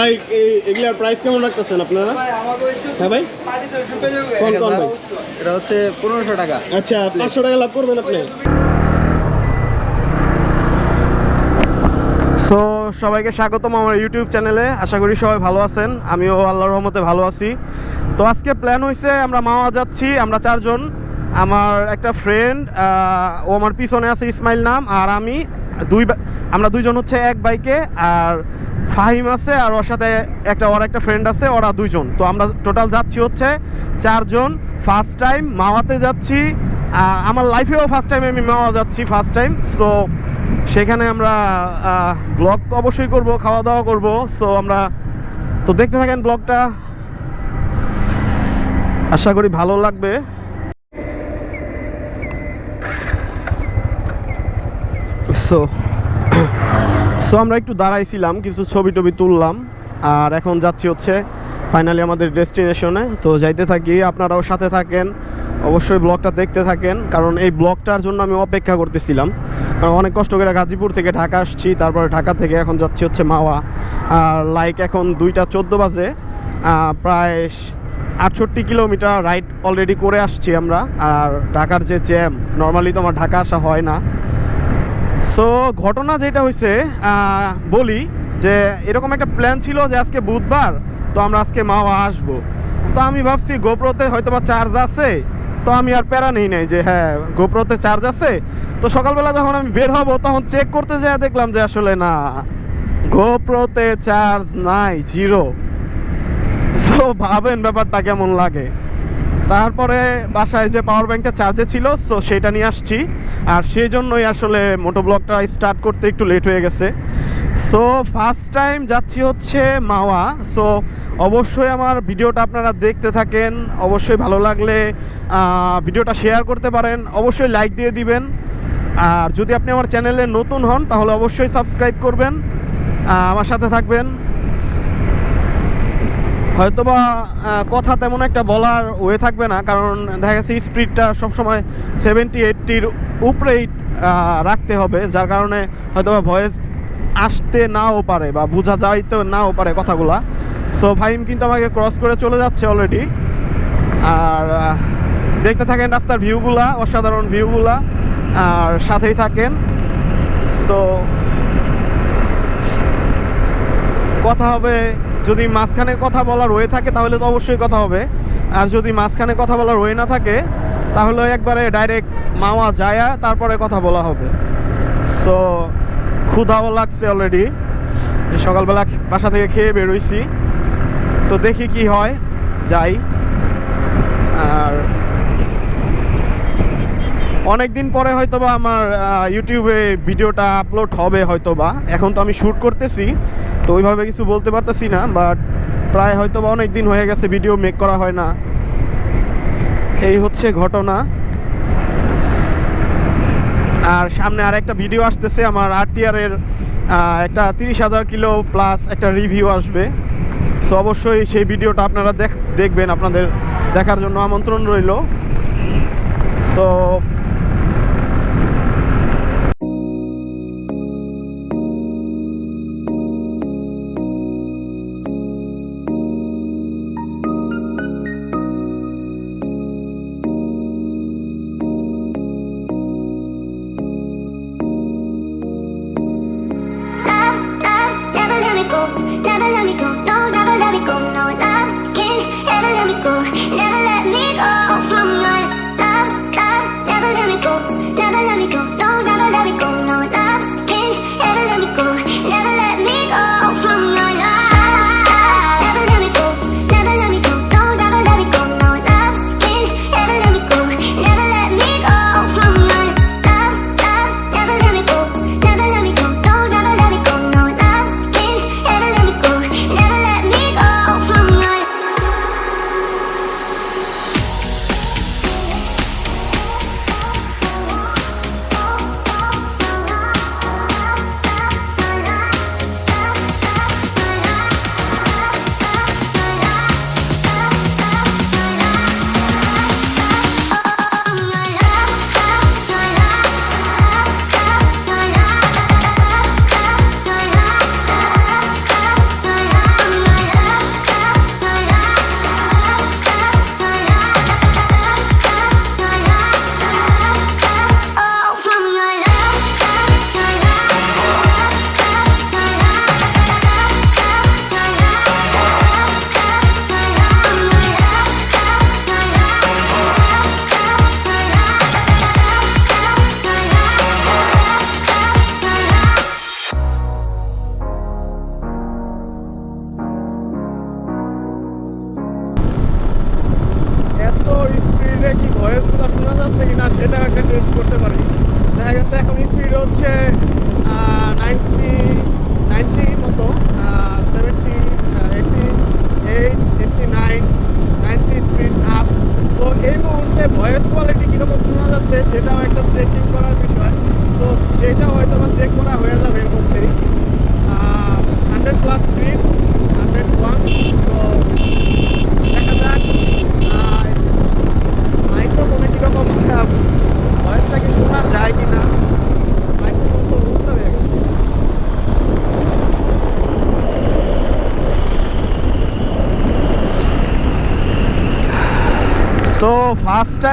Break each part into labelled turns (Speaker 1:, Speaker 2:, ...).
Speaker 1: ভাই এই- এগুলার প্রাইস কেমন রাখতেছেন আপনারা? হ্যাঁ ভাই? কোন কোন ভাই?
Speaker 2: এটা হচ্ছে পনেরোশো টাকা।
Speaker 1: আচ্ছা পাঁচশো টাকা লাভ করবেন আপনি। সো সবাইকে স্বাগতম আমার ইউটিউব চ্যানেলে আশা করি সবাই ভালো আছেন। আমিও আল্লাহর রহমতে ভালো আছি। তো আজকে প্ল্যান হয়েছে আমরা মাওয়া যাচ্ছি আমরা চারজন। আমার একটা ফ্রেন্ড ও আমার পিছনে আছে ইসমাইল নাম আর আমি দুই আমরা দুইজন হচ্ছে এক বাইকে আর ফাহিম আছে আর ওর সাথে একটা ওর একটা ফ্রেন্ড আছে, ওরা দুইজন। তো আমরা টোটাল যাচ্ছি হচ্ছে চারজন ফার্স্ট টাইম মাওয়াতে যাচ্ছি। আর আমার লাইফেও ফার্স্ট টাইম আমি মাওয়া যাচ্ছি ফার্স্ট টাইম সো সেখানে আমরা ব্লগ অবশ্যই করব খাওয়া দাওয়া করব। সো আমরা তো দেখতে থাকেন ব্লগটা আশা করি ভালো লাগবে। সো সো আমরা একটু দাঁড়াইছিলাম, কিছু ছবি টবি তুললাম, আর এখন যাচ্ছি হচ্ছে ফাইনালি আমাদের ডেস্টিনেশনে তো যাইতে থাকি, আপনারাও সাথে থাকেন, অবশ্যই ব্লগটা দেখতে থাকেন, কারণ এই ব্লগটার জন্য আমি অপেক্ষা করতেছিলাম। কারণ অনেক কষ্ট করে গাজীপুর থেকে ঢাকা আসছি, তারপরে ঢাকা থেকে এখন যাচ্ছি হচ্ছে মাওয়া। আর লাইক এখন দুইটা চোদ্দ বাজে প্রায় আটষট্টি কিলোমিটার রাইড অলরেডি করে আসছি আমরা। আর ঢাকার যে জ্যাম নর্মালি তো আমার ঢাকা আসা হয় না। সো ঘটনা যেটা হয়েছে বলি যে এরকম একটা প্ল্যান ছিল যে আজকে বুধবার, তো আমরা আজকে মাওয়া আসব। তো আমি ভাবছি গোপ্রোতে হয়তো বা চার্জ আছে, তো আমি আর প্যারা নেই নাই যে হ্যাঁ গোপ্রোতে চার্জ আছে। তো সকালবেলা যখন আমি বের হব, তখন চেক করতে যেয়ে দেখলাম যে আসলে না, গোপ্রোতে চার্জ নাই জিরো সো ভাবেন ব্যাপারটা কেমন লাগে? তারপরে বাসায় যে পাওয়ার ব্যাংকটা চার্জে ছিল সো সেটা নিয়ে আসছি। আর সেই জন্যই আসলে মোটো ব্লগটা স্টার্ট করতে একটু লেট হয়ে গেছে। সো ফার্স্ট টাইম যাচ্ছি হচ্ছে মাওয়া। সো অবশ্যই আমার ভিডিওটা আপনারা দেখতে থাকেন। অবশ্যই ভালো লাগলে ভিডিওটা শেয়ার করতে পারেন। অবশ্যই লাইক দিয়ে দিবেন। আর যদি আপনি আমার চ্যানেলে নতুন হন, তাহলে অবশ্যই সাবস্ক্রাইব করবেন। আমার সাথে থাকবেন। হয়তোবা কথা তেমন একটা বলার ওয়ে থাকবে না, কারণ দেখা গেছে স্পিডটা সবসময় সেভেন্টি এইটটির উপরেই রাখতে হবে, যার কারণে হয়তোবা ভয়েস আসতে নাও পারে বা বোঝা যাইতে নাও পারে কথাগুলা। সো ভাইম কিন্তু আমাকে ক্রস করে চলে যাচ্ছে অলরেডি আর দেখতে থাকেন রাস্তার ভিউগুলা অসাধারণ ভিউগুলা আর সাথেই থাকেন। সো কথা হবে যদি মাঝখানে কথা বলার হয়ে থাকে, তাহলে তো অবশ্যই কথা হবে। আর যদি মাঝখানে কথা বলার হয়ে না থাকে, তাহলে একবারে ডাইরেক্ট মাওয়া যায়া তারপরে কথা বলা হবে। সো ক্ষুধাও লাগছে অলরেডি সকালবেলা বাসা থেকে খেয়ে বেরোইছি। তো দেখি কি হয়, যাই। আর অনেক দিন পরে হয়তোবা আমার ইউটিউবে ভিডিওটা আপলোড হবে হয়তোবা। এখন তো আমি শ্যুট করতেছি। তো ওইভাবে কিছু বলতে পারতেছি না বাট প্রায় হয়তো বা অনেক দিন হয়ে গেছে ভিডিও মেক করা হয় না। এই হচ্ছে ঘটনা। আর সামনে আর একটা ভিডিও আসতেছে, আমার আরটিআর এর একটা তিরিশ হাজার কিলো প্লাস একটা রিভিউ আসবে। সো অবশ্যই সেই ভিডিওটা আপনারা দেখ দেখবেন, আপনাদের দেখার জন্য আমন্ত্রণ রইল। সো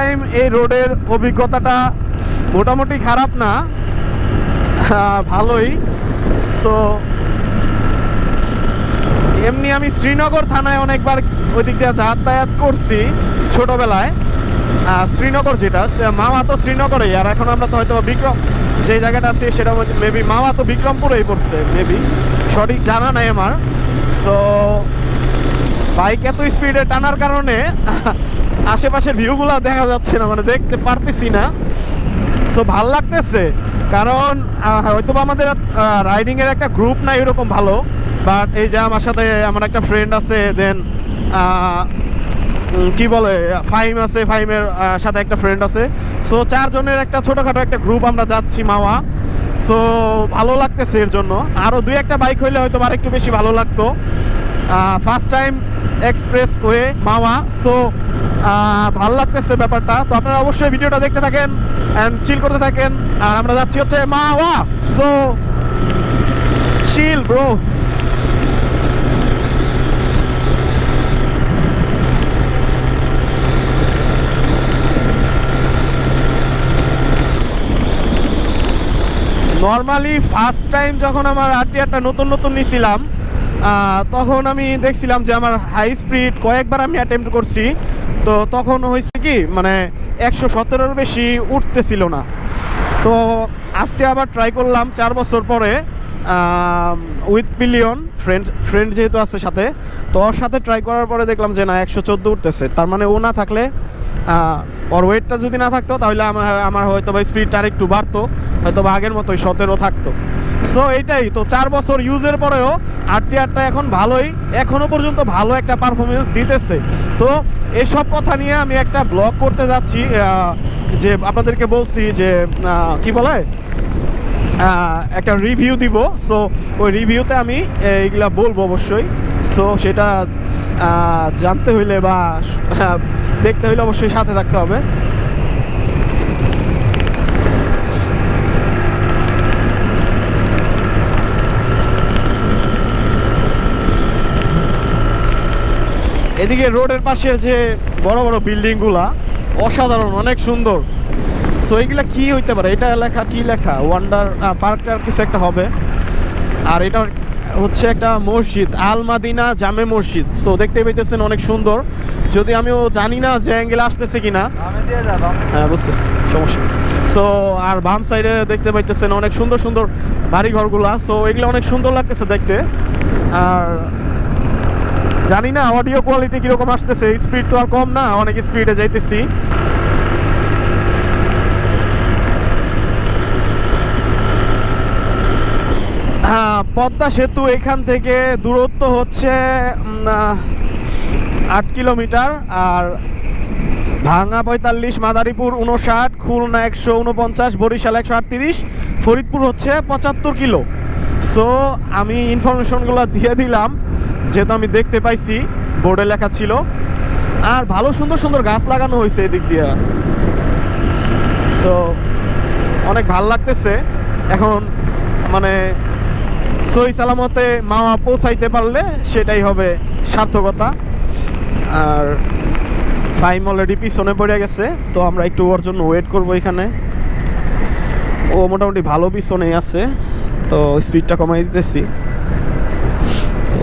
Speaker 1: টাইম এই রোডের অভিজ্ঞতাটা মোটামুটি খারাপ না। ভালোই। সো এমনি আমি শ্রীনগর থানায় অনেকবার ওই দিক দিয়ে যাতায়াত করছি ছোটবেলায়। শ্রীনগর যেটা মামা তো শ্রীনগরেই, আর এখন আমরা তো হয়তো বিক্রম, যে জায়গাটা আছে সেটা মেবি মামা তো বিক্রমপুরেই পড়ছে মেবি সঠিক জানা নাই আমার। সো বাইক এত স্পিডে টানার কারণে আশেপাশের ভিউগুলো দেখা যাচ্ছে না মানে দেখতে পারতেছি না। সো ভালো লাগতেছে, কারণ হয়তো আমাদের রাইডিং এর একটা গ্রুপ নাই এরকম ভালো বাট এই যে আমার সাথে আমার একটা ফ্রেন্ড আছে দেন কি বলে ফাইম আছে ফাইমের সাথে একটা ফ্রেন্ড আছে। সো চারজনের একটা ছোটোখাটো একটা গ্রুপ আমরা যাচ্ছি মাওয়া। সো ভালো লাগতেছে এর জন্য। আরও দুই একটা বাইক হইলে হয়তো আর একটু বেশি ভালো লাগতো। First time expressway Mawa so ভালো লাগতেছে ব্যাপারটা। তো আপনারা অবশ্যই ভিডিওটা দেখতে থাকেন অ্যান্ড চিল করতে থাকেন। আর আমরা যাচ্ছি হচ্ছে Mawa so chill bro normally first time যখন আমার আরটিআরটা নতুন নতুন নিছিলাম তখন আমি দেখছিলাম যে আমার হাই স্পিড কয়েকবার আমি অ্যাটেম্প্ট করছি। তো তখন হয়েছে কি মানে একশো সতেরোর বেশি উঠতেছিল না। তো আজকে আবার ট্রাই করলাম চার বছর পরে উইথ পিলিয়ন ফ্রেন্ড ফ্রেন্ড যেহেতু আছে সাথে, তো ওর সাথে ট্রাই করার পরে দেখলাম যে না, একশো চোদ্দ উঠতেছে। তার মানে ও না থাকলে ওর ওয়েটটা যদি না থাকতো, তাহলে আমার হয়তো বা স্পিডটা আর একটু বাড়তো হয়তো বা আগের মতোই সতেরো থাকতো। সো এইটাই, তো চার বছর ইউজের পরেও আটটা এখন ভালোই এখনও পর্যন্ত ভালো একটা পারফরমেন্স দিতেছে। তো, এসব কথা নিয়ে আমি একটা ব্লগ করতে যাচ্ছি যে আপনাদেরকে বলছি যে কি বলে? একটা রিভিউ দিব। সো ওই রিভিউতে আমি এইগুলা বলব অবশ্যই। সো সেটা জানতে হইলে বা দেখতে হইলে অবশ্যই সাথে থাকতে হবে। এদিকে রোডের পাশে যে বড় বড় বিল্ডিংগুলা, অসাধারণ, অনেক সুন্দর। সো এইগুলা কি হইতে পারে? এটা লেখা কি লেখা? ওয়ান্ডার পার্কটার কিছু একটা হবে। আর এটা হচ্ছে একটা মসজিদ আল মাদিনা জামে মসজিদ। সো দেখতে পেতেছেন অনেক সুন্দর। যদি আমিও জানি না যে অ্যাঙ্গেল আসতেছে কিনা। হ্যাঁ বুঝতেছি সমস্যা সো আর বাম সাইডে দেখতে পাইতেছেন অনেক সুন্দর সুন্দর বাড়ি ঘরগুলা সো এগুলো অনেক সুন্দর লাগতেছে দেখতে। আর জানি না অডিও কোয়ালিটি কীরকম আসতেছে স্পিড তো আর কম না অনেক স্পিডে যাইতেছি। পদ্মা সেতু এখান থেকে দূরত্ব হচ্ছে আট কিলোমিটার, আর ভাঙা পঁয়তাল্লিশ, মাদারীপুর উনষাট খুলনা একশো উনপঞ্চাশ বরিশাল একশো আটত্রিশ, ফরিদপুর হচ্ছে পঁচাত্তর কিলো। সো আমি ইনফরমেশনগুলো দিয়ে দিলাম, যেহেতু আমি দেখতে পাইছি, বোর্ডে লেখা ছিল। আর ভালো সুন্দর সুন্দর গাছ লাগানো হয়েছে এদিক দিয়ে। সো অনেক ভালো লাগতেছে। এখন মানে সই সালামতে মামা পৌঁছাইতে পারলে সেটাই হবে সার্থকতা। আর ফাইম অলরেডি পিছনে পড়ে গেছে, তো আমরা একটু ওর জন্য ওয়েট করব এখানে। ও মোটামুটি ভালো পিছনেই আছে, তো স্পিডটা কমাই দিতেছি।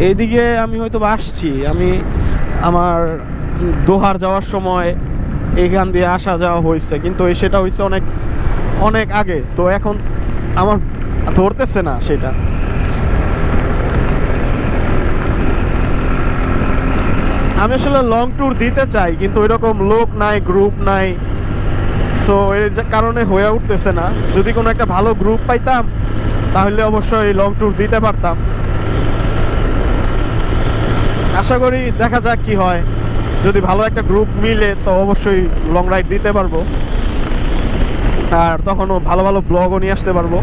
Speaker 1: এইদিকে আমি হয়তো আসছি, আমি আমার দোহার যাওয়ার সময় এখান দিয়ে আসা যাওয়া হয়েছে, কিন্তু সেটা হয়েছে অনেক অনেক আগে। তো এখন আমার ধরতেছে না সেটা। আমি আসলে লং ট্যুর দিতে চাই, কিন্তু ওইরকম লোক নাই গ্রুপ নাই। সো এর কারণে হয়ে উঠতেছে না। যদি কোনো একটা ভালো গ্রুপ পাইতাম, তাহলে অবশ্যই লং ট্যুর দিতে পারতাম। আশা করি দেখা যাক কি হয়। যদি ভালো একটা গ্রুপ মিলে, তো অবশ্যই লং রাইড দিতে পারব। আর তখনও ভালো ভালো ব্লগও নিয়ে আসতে পারব।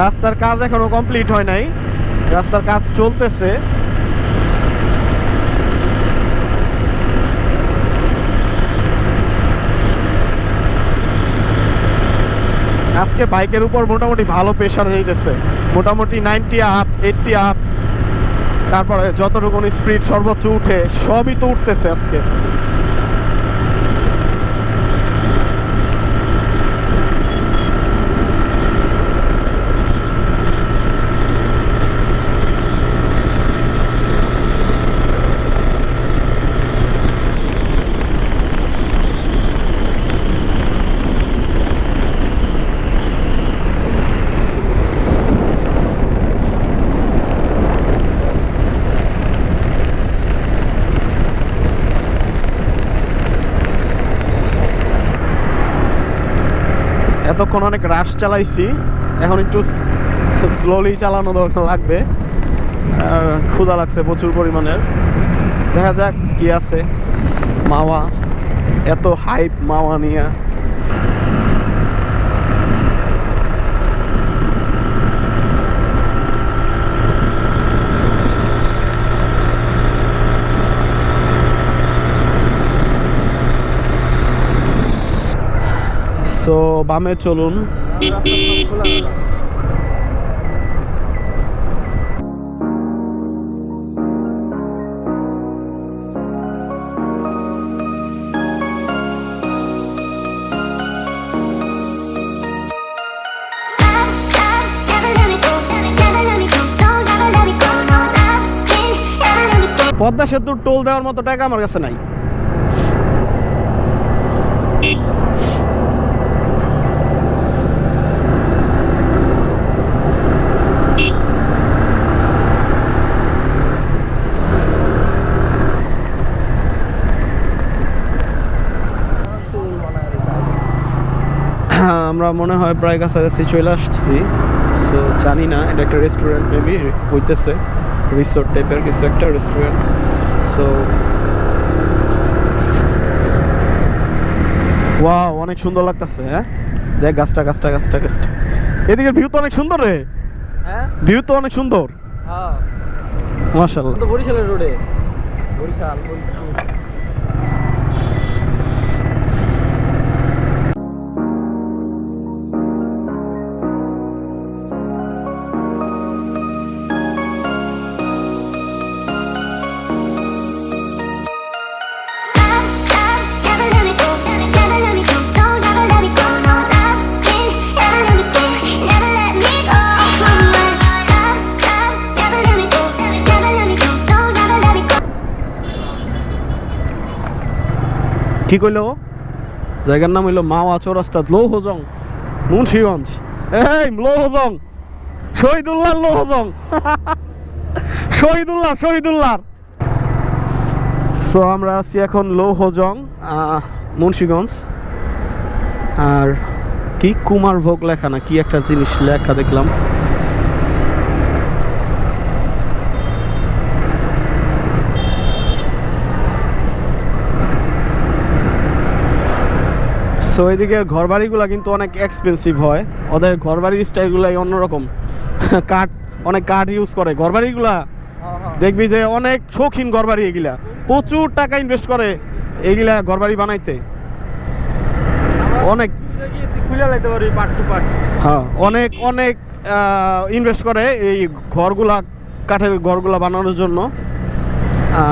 Speaker 1: রাস্তার কাজ এখনও কমপ্লিট হয় নাই। রাস্তার কাজ চলতেছে। আজকে বাইকের উপর মোটামুটি ভালো প্রেশার যাইতেছে মোটামুটি নাইনটি আপ এইটটি আপ তারপরে যতটুকু স্পিড সর্বোচ্চ উঠে, সবই তো উঠতেছে আজকে। এতক্ষণ অনেক রাশ চালাইছি, এখন একটু স্লোলি চালানো দরকার লাগবে। ক্ষুধা লাগছে প্রচুর পরিমাণের। দেখা যাক কি আছে। মাওয়া এত হাইপ মাওয়া নিয়ে।
Speaker 3: Me চলুন।
Speaker 1: পদ্মা সেতুর টোল দেওয়ার মতো টাকা আমার কাছে নাই। আমরা মনে হয় প্রায় কাছাকাছি চলে আসছি সো জানি না এটা একটা রেস্টুরেন্ট মেবি হইতেছে। রিসোর্ট টাইপের কিছু একটা রেস্টুরেন্ট সো ওয়াও অনেক সুন্দর লাগতেছে হ্যাঁ? দেখ গাছটা গাছটা গাছটা গাছটা। এদিকে ভিউ তো অনেক সুন্দর রে।
Speaker 2: হ্যাঁ?
Speaker 1: ভিউ তো অনেক সুন্দর।
Speaker 2: হ্যাঁ।
Speaker 1: মাশাআল্লাহ।
Speaker 2: তো বরিশালের রোডে বরিশাল।
Speaker 1: কি কইলো জায়গার নাম হইল মাওয়া চৌরাস্তা, লৌহজং, মুন্সিগঞ্জ। এই, লৌহজং শহীদুল্লাহ লৌহজং। শহীদুল্লাহ শহীদুল্লাহ সো আমরা আছি এখন লৌহজং মুন্সিগঞ্জ। আর কি কুমার ভোগ লেখা না, কি একটা জিনিস লেখা দেখলাম। সো এদিকের ঘর বাড়িগুলো কিন্তু অনেক এক্সপেন্সিভ হয়। ওদের ঘর বাড়ির স্টাইলগুলাই অন্যরকম। কাঠ অনেক কাঠ ইউজ করে। ঘর বাড়িগুলা
Speaker 2: হ্যাঁ
Speaker 1: দেখবি যে অনেক শৌখিন ঘর বাড়ি এগুলা। প্রচুর টাকা ইনভেস্ট করে এগুলা ঘর বাড়ি বানাইতে। অনেক হ্যাঁ অনেক অনেক ইনভেস্ট করে এই ঘরগুলা কাঠের ঘরগুলা বানানোর জন্য।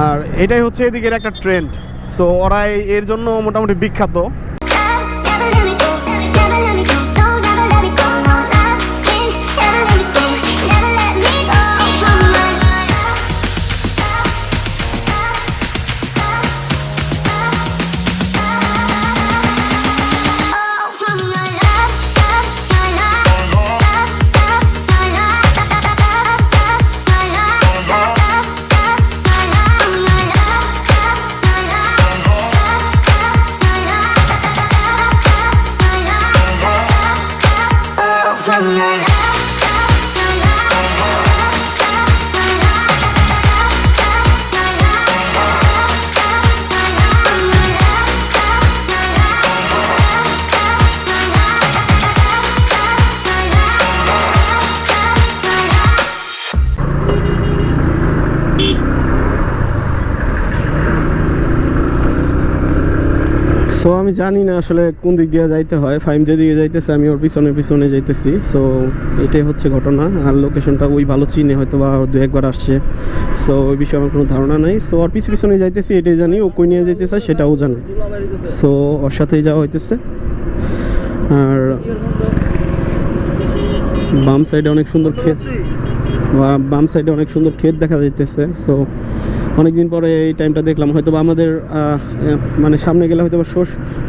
Speaker 1: আর এটাই হচ্ছে এদিকের একটা ট্রেন্ড সো ওরা এর জন্য মোটামুটি বিখ্যাত। সো আমি জানি না আসলে কোন দিক দিয়ে যাইতে হয়। ফাইম যে দিকে যাইতেছে, আমি ওর পিছনে পিছনে যাইতেছি। সো এটাই হচ্ছে ঘটনা। আর লোকেশনটা ওই ভালো চিনে হয়তো বা দু একবার আসছে। সো ওই বিষয়ে আমার কোনো ধারণা নেই। সো ওর পিছনে পিছনে যাইতেছি, এটাই জানি। ও কই নিয়ে যাইতেছে, সেটাও জানে। সো ওর সাথেই যাওয়া হইতেছে। আর বাম সাইডে অনেক সুন্দর ক্ষেত বাম সাইডে অনেক সুন্দর ক্ষেত দেখা যাইতেছে। সো অনেকদিন পরে এই টাইমটা দেখলাম। হয়তো আমাদের মানে সামনে গেলে হয়তো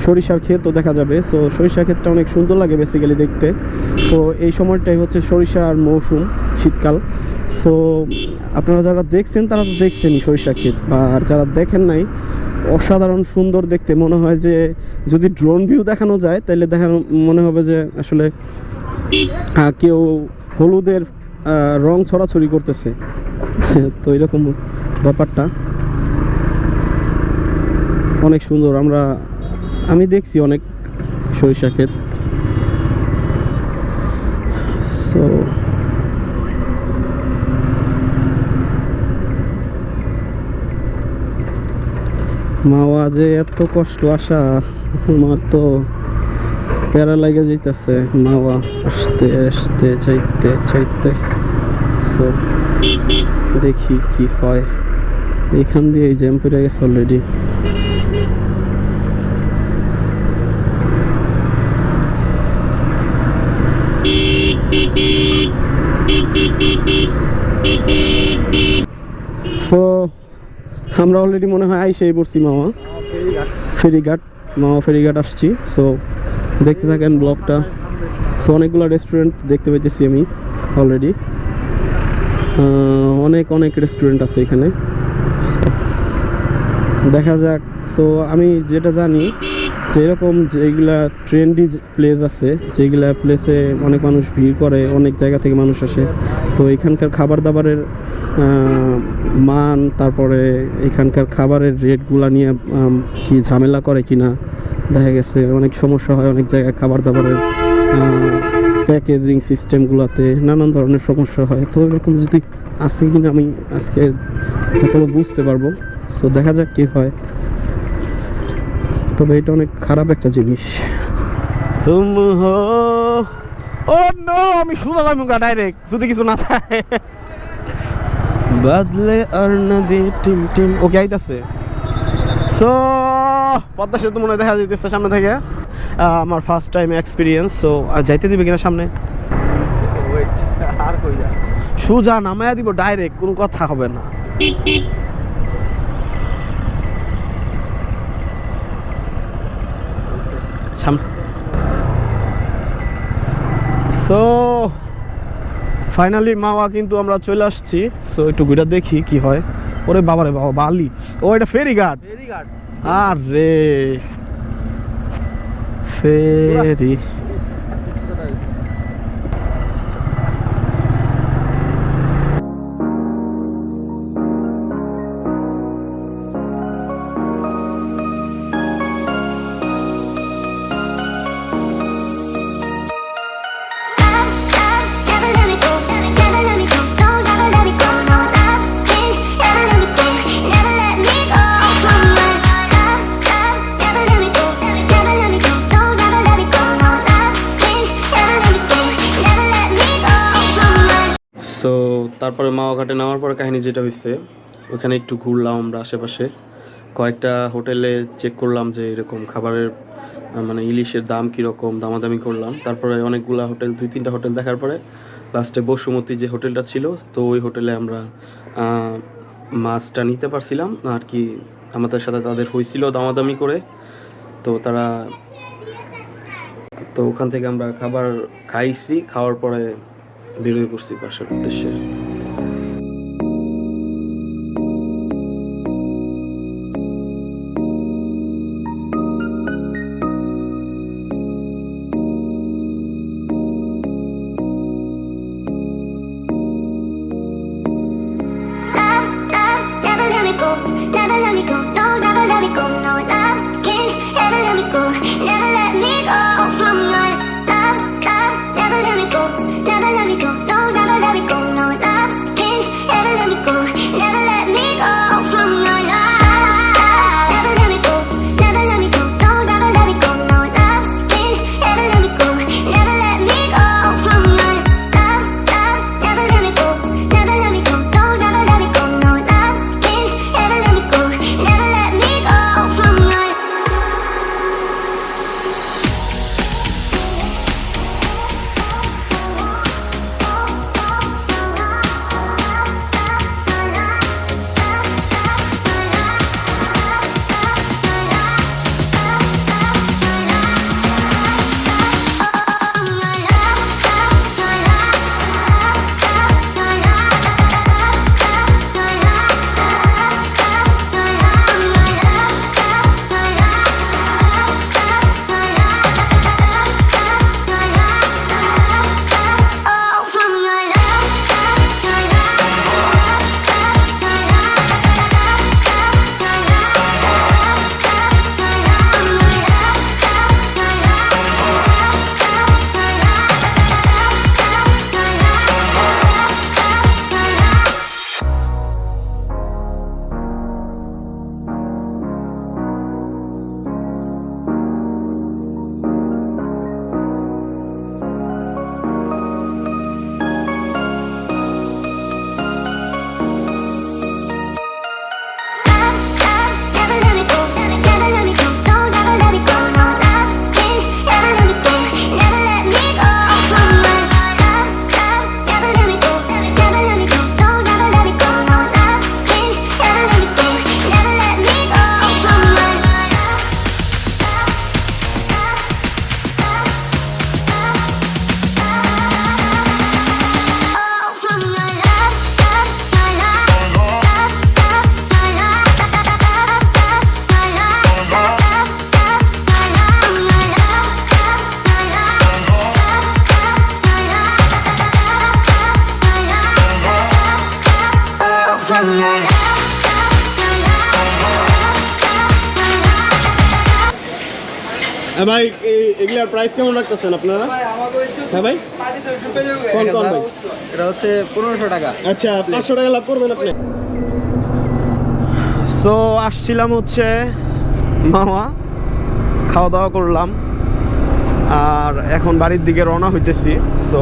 Speaker 1: সরিষার ক্ষেতও দেখা যাবে। সো সরিষার ক্ষেতটা অনেক সুন্দর লাগে বেসিক্যালি দেখতে। তো এই সময়টাই হচ্ছে সরিষার মৌসুম, শীতকাল। সো আপনারা যারা দেখছেন, তারা তো দেখছেনই সরিষা ক্ষেত। আর যারা দেখেন নাই, অসাধারণ সুন্দর দেখতে। মনে হয় যে যদি ড্রোন ভিউ দেখানো যায় তাহলে দেখানো, মনে হবে যে আসলে কেউ হলুদের রং ছড়াছড়ি করতেছে। তো এরকম ব্যাপারটা অনেক সুন্দর। আমরা, আমি দেখছি অনেক সরিষা ক্ষেত। সো মাওয়া যে এত কষ্ট আসা, আমার তো প্যারা লাগে যাইতেছে মাওয়া। আসতে আসতে, চাইতে চাইতে। সো দেখি কি হয়। এখান দিয়ে এই জ্যাম পড়ে গেছে অলরেডি সো আমরা অলরেডি মনে হয় আইসেই পড়ছি মামা। ফেরিঘাট মামা ফেরিঘাট আসছি। সো দেখতে থাকেন ব্লগটা। সো অনেকগুলো রেস্টুরেন্ট দেখতে পেয়েছি আমি অলরেডি অনেক অনেক রেস্টুরেন্ট আছে এখানে। দেখা যাক। সো আমি যেটা জানি যে এরকম যেগুলা ট্রেন্ডি প্লেস আছে, যেগুলা প্লেসে অনেক মানুষ ভিড় করে, অনেক জায়গা থেকে মানুষ আসে। তো এখানকার খাবার দাবারের মান, তারপরে এখানকার খাবারের রেটগুলা নিয়ে কি ঝামেলা করে কি না দেখা গেছে অনেক সমস্যা হয় অনেক জায়গায় খাবার দাবারের প্যাকেজিং সিস্টেমগুলোতে নানান ধরনের সমস্যা হয়। তো এরকম যদি আছে কিনা আমি আজকে হয়তো বুঝতে পারব। সো দেখা যাক কি হয়। তবে এটা অনেক খারাপ একটা জিনিস। তুম হো। ও নো আমি সোজা যাব গা ডাইরেক্ট যদি কিছু না থাকে। বাদলে আর নদী টিম টিম। ওকে আইতাছে। সো পদ্মা সেতু মনে হয় দেখা যাইতেছে সামনে থেকে। আমার ফার্স্ট টাইম এক্সপিরিয়েন্স সো যাইতে দিবে কিনা সামনে?
Speaker 2: ওয়েট আর কই
Speaker 1: সোজা নামায়া দিব ডাইরেক্ট কোনো কথা হবে না। সো ফাইনালি মাওয়া কিন্তু আমরা চলে আসছি। সো একটু ঘুরে দেখি কি হয়। ওরে বাবা রে বাবা বালি। ও এটা ফেরি ফেরিঘাট
Speaker 2: ফেরিঘাট
Speaker 1: আরে ফেরি। সো তারপরে মাওয়া ঘাটে নামার পরে কাহিনী যেটা হয়েছে ওখানে একটু ঘুরলাম আমরা আশেপাশে। কয়েকটা হোটেলে চেক করলাম যে এরকম খাবারের মানে ইলিশের দাম কীরকম, দামাদামি করলাম। তারপরে অনেকগুলা হোটেল, দুই তিনটা হোটেল দেখার পরে লাস্টে বসুমতী যে হোটেলটা ছিল, তো ওই হোটেলে আমরা মাছটা নিতে পারছিলাম। আর কি আমাদের সাথে তাদের হয়েছিল দামাদামি করে। তো তারা, তো ওখান থেকে আমরা খাবার খাইছি, খাওয়ার পরে বেরোয় পড়ছি বাসার উদ্দেশ্যে। ভাই এগুলার প্রাইস কেমন রাখতেছেন আপনারা? হ্যাঁ ভাই? কোন কোন ভাই?
Speaker 2: এটা হচ্ছে পনেরোশো টাকা।
Speaker 1: আচ্ছা পাঁচশো টাকা লাভ করবেন আপনি। সো আসছিলাম হচ্ছে মামা খাওয়া দাওয়া করলাম আর এখন বাড়ির দিকে রওনা হইতেছি। সো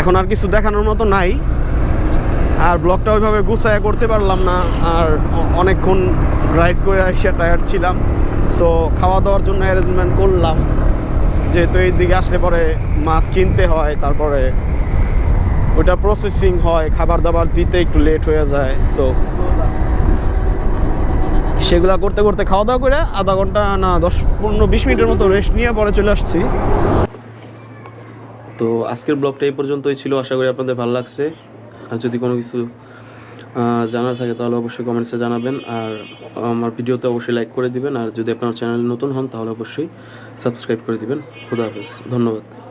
Speaker 1: এখন আর কিছু দেখানোর মতো নাই আর ব্লগটা ওইভাবে গুছায় করতে পারলাম না আর অনেকক্ষণ রাইড করে আসিয়া টায়ার্ড ছিলাম। সো খাওয়া দাওয়ার জন্য অ্যারেঞ্জমেন্ট করলাম। যেহেতু এই দিকে আসলে পরে মাছ কিনতে হয়, তারপরে ওটা প্রসেসিং হয় খাবার দাবার দিতে একটু লেট হয়ে যায়। সো সেগুলা করতে করতে খাওয়া দাওয়া করে আধা ঘণ্টা না দশ, পনেরো, বিশ মিনিটের মতো রেস্ট নিয়ে পরে চলে আসছি।
Speaker 4: তো আজকের ব্লগটা এই পর্যন্তই ছিল। আশা করি আপনাদের ভালো লাগছে। আর যদি কোনো কিছু জানার থাকে, তাহলে অবশ্যই কমেন্টসে জানাবেন। আর আমার ভিডিওতে অবশ্যই লাইক করে দিবেন। আর যদি আপনার চ্যানেল নতুন হন, তাহলে অবশ্যই সাবস্ক্রাইব করে দিবেন। খুদা হাফেজ। ধন্যবাদ।